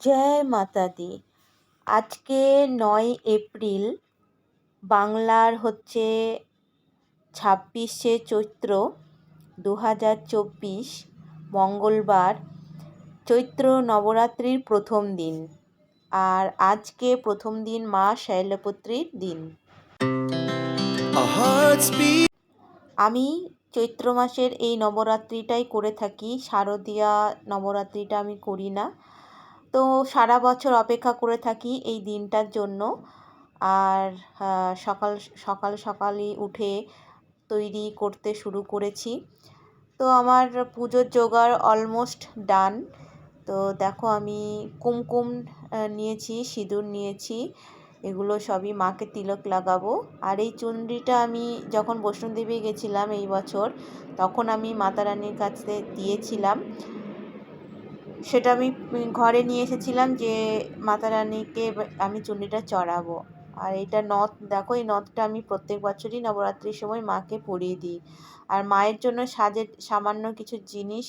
জয় মাতা দি। আজকে নয় এপ্রিল বাংলার হচ্ছে ছাব্বিশে চৈত্র দু হাজার চব্বিশ মঙ্গলবার চৈত্র নবরাত্রির প্রথম দিন। আর আজকে প্রথম দিন মা শৈলপুত্রীর দিন। আমি চৈত্র মাসের এই নবরাত্রিটাই করে থাকি। শারদীয়া নবরাত্রিটা আমি করি না। তো সারা বছর অপেক্ষা করে থাকি এই দিনটার জন্য। আর সকাল সকাল সকালই উঠে তৈরি করতে শুরু করেছি। তো আমার পুজোর জোগাড় অলমোস্ট ডান তো দেখো আমি কুমকুম নিয়েছি, সিঁদুর নিয়েছি, এগুলো সবই মাকে তিলক লাগাবো। আর এই চুনরিটা আমি যখন বৈষ্ণোদেবী গেছিলাম এই বছর, তখন আমি মাতা রানীর কাছে দিয়েছিলাম। সেটা আমি ঘরে নিয়ে এসেছিলাম যে মাতা রানীকে আমি চুনরিটা চড়াবো। আর এটা নথ, দেখো এই নথটা আমি প্রত্যেক বছরই নবরাত্রির সময় মাকে পরিয়ে দিই। আর মায়ের জন্য সাজের সামান্য কিছু জিনিস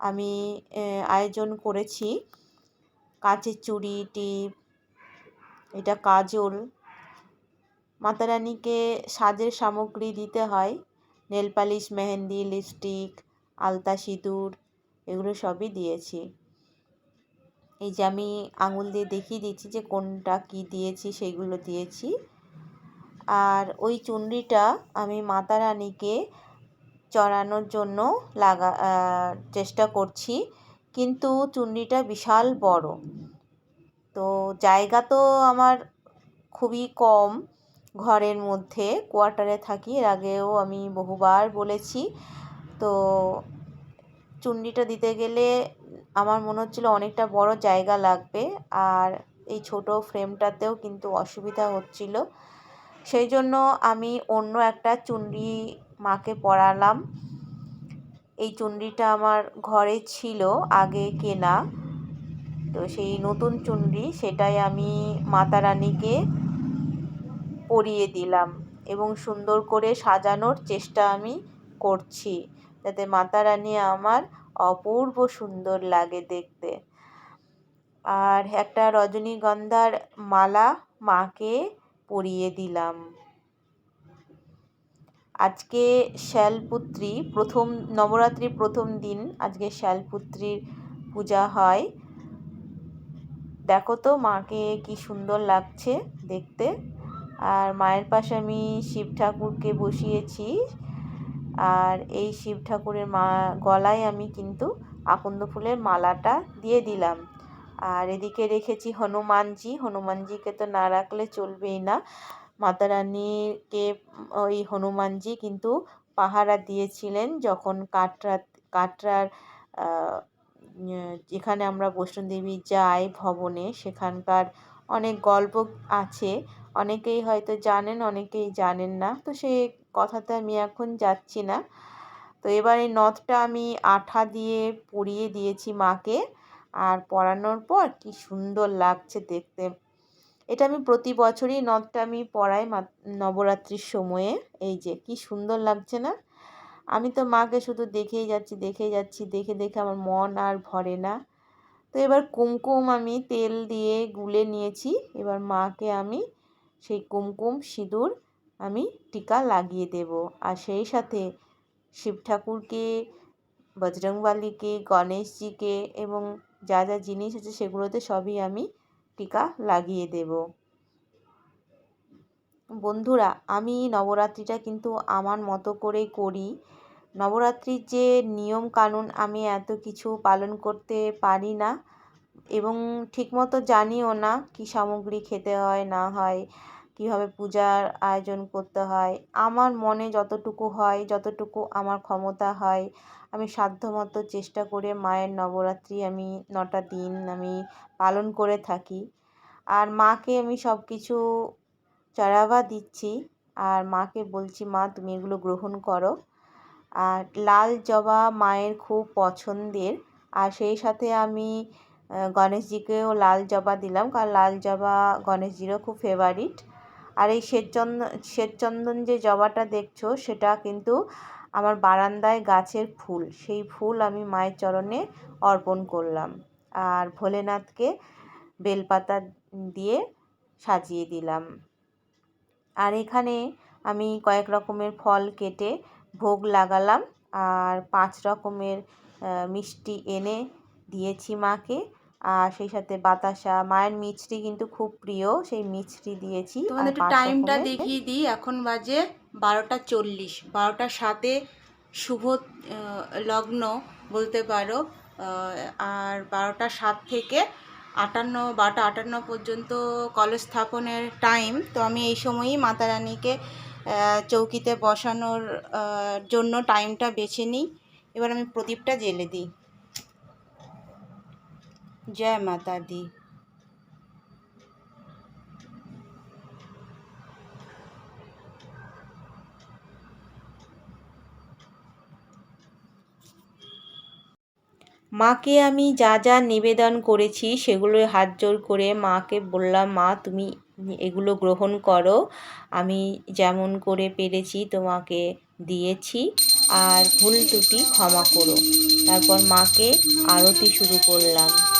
আমি আয়োজন করেছি। কাঁচের চুড়ি, টিপ, এটা কাজল। মাতা রানীকে সাজের সামগ্রী দিতে হয়। নেল পালিশ, মেহেন্দি, লিপস্টিক, আলতা, সিঁদুর। এগুলো সবই দিয়েছি। এই যে আমি আঙুল দিয়ে দেখিয়ে দিচ্ছি যে কোনটা কি দিয়েছি সেইগুলো দিয়েছি। আর ওই চুনরিটা আমি মাতা রানীকে চড়ানোর জন্য লাগা চেষ্টা করছি। কিন্তু চুনরিটা বিশাল বড়। তো জায়গা তো আমার খুবই কম ঘরের মধ্যে, কোয়ার্টারে থাকি। এর আগেও আমি বহুবার বলেছি। তো চুন্ডিটা দিতে গেলে আমার মনে হচ্ছিল অনেকটা বড় জায়গা লাগবে। আর এই ছোট ফ্রেমটাতেও কিন্তু অসুবিধা হচ্ছিল। সেই জন্য আমি অন্য একটা চুন্ডি মাকে পরালাম। এই চুন্ডিটা আমার ঘরে ছিল আগে কেনা। তো সেই নতুন চুনরি সেটাই আমি মাতা রানীকে পরিয়ে দিলাম এবং সুন্দর করে সাজানোর চেষ্টা আমি করছি। যাতে মাতা রানী আমার অপূর্ব সুন্দর লাগে দেখতে। আর একটা রজনীগন্ধার মালা মাকে পরিয়ে দিলাম। আজকে শ্যালপুত্রী প্রথম, নবরাত্রির প্রথম দিন আজকে শ্যালপুত্রীর পূজা হয়। দেখো তো মাকে কি সুন্দর লাগছে দেখতে। আর মায়ের পাশে আমি শিব ঠাকুরকে বসিয়েছি। আর এই শিব ঠাকুরের মা, গলায় আমি কিন্তু আকন্দ ফুলের মালাটা দিয়ে দিলাম। আর এদিকে রেখেছি হনুমানজি। হনুমানজিকে তো না রাখলে চলবেই না। মাতা রানীকে ওই হনুমানজি কিন্তু পাহারা দিয়েছিলেন যখন কাটরা কাটরার যেখানে আমরা বৈষ্ণোদেবী যাই ভবনে, সেখানকার অনেক গল্প আছে। অনেকেই হয়তো জানেন, অনেকেই জানেন না। তো সেই কথাতে আমি এখন যাচ্ছি না। তো এবার এই নথটা আমি আঠা দিয়ে পরিয়ে দিয়েছি মাকে। আর পরানোর পর কি সুন্দর লাগছে দেখতে। এটা আমি প্রতি বছরই নথটা আমি পরাই নবরাত্রির সময়ে। এই যে কি সুন্দর লাগছে না? আমি তো মাকে শুধু দেখেই যাচ্ছি দেখেই যাচ্ছি, দেখে দেখে আমার মন আর ভরে না। তো এবার কুমকুম আমি তেল দিয়ে গুলে নিয়েছি। এবার মাকে আমি সেই কুমকুম সিঁদুর আমি টিকা লাগিয়ে দেব। আর সেই সাথে শিব ঠাকুরকে, বজরংবলীকে, গণেশজিকে এবং যা যা জিনিস আছে সেগুলোতে সবই আমি টিকা লাগিয়ে দেব। বন্ধুরা, আমি নবরাত্রিটা কিন্তু আমার মতো করেই করি। নবরাত্রির যে নিয়ম কানুন আমি এত কিছু পালন করতে পারি না এবং ঠিকমতো জানিও না কী সামগ্রী খেতে হয়, না হয়। কীভাবে পূজার আয়োজন করতে হয়, আমার মনে যতটুকু হয়, যতটুকু আমার ক্ষমতা হয়, আমি সাধ্যমতো চেষ্টা করে মায়ের নবরাত্রি আমি নটা দিন আমি পালন করে থাকি। আর মাকে আমি সব কিছু চড়াবা দিচ্ছি, আর মাকে বলছি, মা, তুমি এগুলো গ্রহণ করো। আর লাল জবা মায়ের খুব পছন্দের, আর সেই সাথে আমি গণেশজিকেও লাল জবা দিলাম, কারণ লাল জবা গণেশজিরও খুব ফেভারিট আর এই শ্বেতচন্দন শ্বেতচন্দন যে জবাটা দেখছ, সেটা কিন্তু আমার বারান্দায় গাছের ফুল। সেই ফুল আমি মায়ের চরণে অর্পণ করলাম। আর ভোলেনাথকে বেলপাতা দিয়ে সাজিয়ে দিলাম। আর এখানে আমি কয়েক রকমের ফল কেটে ভোগ লাগালাম। আর পাঁচ রকমের মিষ্টি এনে দিয়েছি মাকে। আর সেই সাথে বাতাসা মায়ের মিষ্টি কিন্তু খুব প্রিয় সেই মিষ্টি দিয়েছি তোমাদের একটু টাইমটা দেখিয়ে দিই এখন বাজে বারোটা চল্লিশ। বারোটার সাথে শুভ লগ্ন বলতে পারো আর বারোটা সাত থেকে আটান্ন বারোটা আটান্ন পর্যন্ত কলেজ স্থাপনের টাইম তো আমি এই সময়ই মাতা রানীকে চৌকিতে বসানোর জন্য টাইমটা বেছে নিই। এবার আমি প্রদীপটা জেলে দিই। জয় মাতা দি। মাকে আমি যা যা নিবেদন করেছি সেগুলো হাত জোর করে মাকে বললাম, মা, তুমি এগুলো গ্রহণ করো। আমি যেমন করে পেরেছি তোমাকে দিয়েছি। আর ভুল ত্রুটি ক্ষমা করো। তারপর মাকে আরতি শুরু করলাম।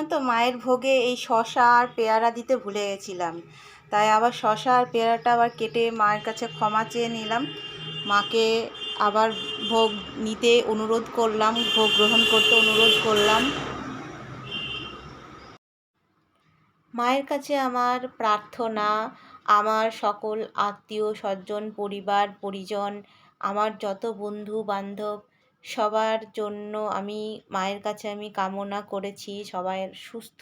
আমি জানো তো মায়ের ভোগে এই শশা আর পেয়ারা দিতে ভুলে গেছিলাম। তাই আবার শশা আর পেয়ারাটা আবার কেটে মায়ের কাছে ক্ষমা চেয়ে নিলাম। মাকে আবার ভোগ নিতে অনুরোধ করলাম, ভোগ গ্রহণ করতে অনুরোধ করলাম। মায়ের কাছে আমার প্রার্থনা, আমার সকল আত্মীয় স্বজন, পরিবার, পরিজন, আমার যত বন্ধু বান্ধব সবার জন্য আমি, মায়ের কাছে আমি কামনা করেছি সবাই সুস্থ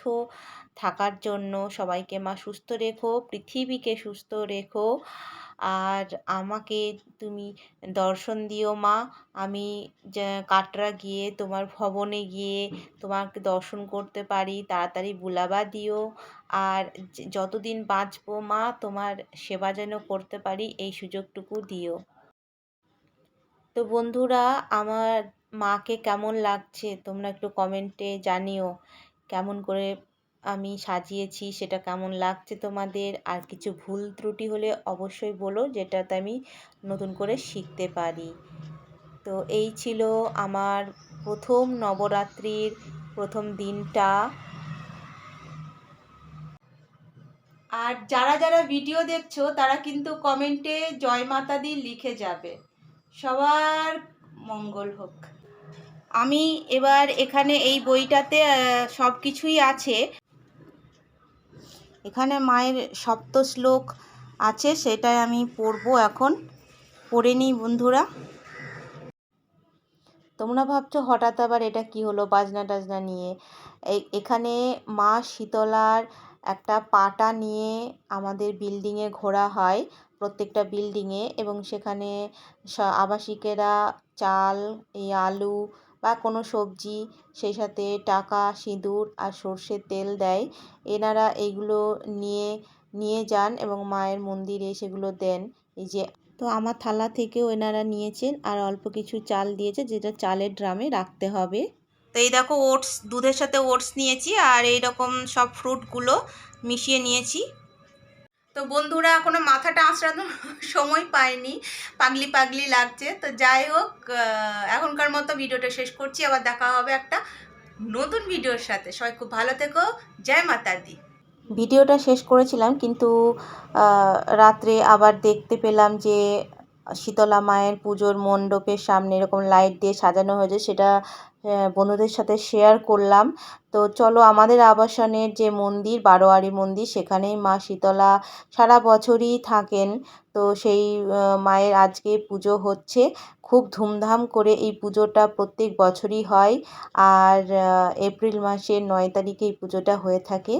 থাকার জন্য। সবাইকে মা সুস্থ রেখো, পৃথিবীকে সুস্থ রেখো। আর আমাকে তুমি দর্শন দিও মা। আমি কাটরা গিয়ে তোমার ভবনে গিয়ে তোমাকে দর্শন করতে পারি। তাড়াতাড়ি বুলাবা দিও। আর যতদিন বাঁচবো মা, তোমার সেবা যেন করতে পারি, এই সুযোগটুকু দিও। তো বন্ধুরা, আমার মাকে কেমন লাগছে? তোমরা একটু কমেন্টে জানিও। কেমন করে আমি সাজিয়েছি, সেটা কেমন লাগছে তোমাদের? আর কিছু ভুল ত্রুটি হলে অবশ্যই বলো, যেটাতে আমি নতুন করে শিখতে পারি। তো এই ছিল আমার প্রথম নবরাত্রির প্রথম দিনটা। আর যারা যারা ভিডিও দেখছ, তারা কিন্তু কমেন্টে জয় মাতা দি লিখে যাবে। সবার মঙ্গল হোক। আমি এবার এখানে এই বইটাতে সব কিছুই আছে। এখানে মায়ের সপ্ত শ্লোক আছে, সেটাই আমি পড়ব এখন। পড়ে নিই বন্ধুরা। তোমরা ভাবছ হঠাৎ আবার এটা কি হলো বাজনা টাজনা নিয়ে? এখানে মা শীতলার একটা পাটা নিয়ে আমাদের বিল্ডিংয়ে ঘোরা হয়। প্রত্যেকটা বিল্ডিংয়ে এবং সেখানে আবাসিকেরা চাল, এই আলু বা কোনো সবজি, সেই সাথে টাকা, সিঁদুর আর সর্ষের তেল দেয়। এনারা এইগুলো নিয়ে নিয়ে যান এবং মায়ের মন্দিরে সেগুলো দেন। এই যে, তো আমার থালা থেকেও এনারা নিয়েছেন আর অল্প কিছু চাল দিয়েছে যেটা চালের ড্রামে রাখতে হবে। তো এই দেখো ওটস, দুধের সাথে ওটস নিয়েছি আর এই রকম সব ফ্রুটগুলো মিশিয়ে নিয়েছি। তো বন্ধুরা এখনও মাথাটা আঁচড়ানোর সময় পায়নি পাগলি পাগলি লাগছে। তো যাই হোক এখনকার মতো ভিডিওটা শেষ করছি। আবার দেখা হবে একটা নতুন ভিডিওর সাথে। সবাই খুব ভালো থেকো। জয় মাতা দি ভিডিওটা শেষ করেছিলাম, কিন্তু রাত্রে আবার দেখতে পেলাম যে, শীতলা মায়ের পুজোর মণ্ডপের সামনে এরকম লাইট দিয়ে সাজানো হয়েছে। সেটা বন্ধুদের সাথে শেয়ার করলাম। তো চলো আমাদের আবাসনের যে মন্দির, বারোয়ারি মন্দির, সেখানেই মা শীতলা সারা বছরই থাকেন। তো সেই মায়ের আজকে পুজো হচ্ছে। খুব ধুমধাম করে এই পুজোটা প্রত্যেক বছরই হয়। আর এপ্রিল মাসের নয় তারিখে এই পুজোটা হয়ে থাকে।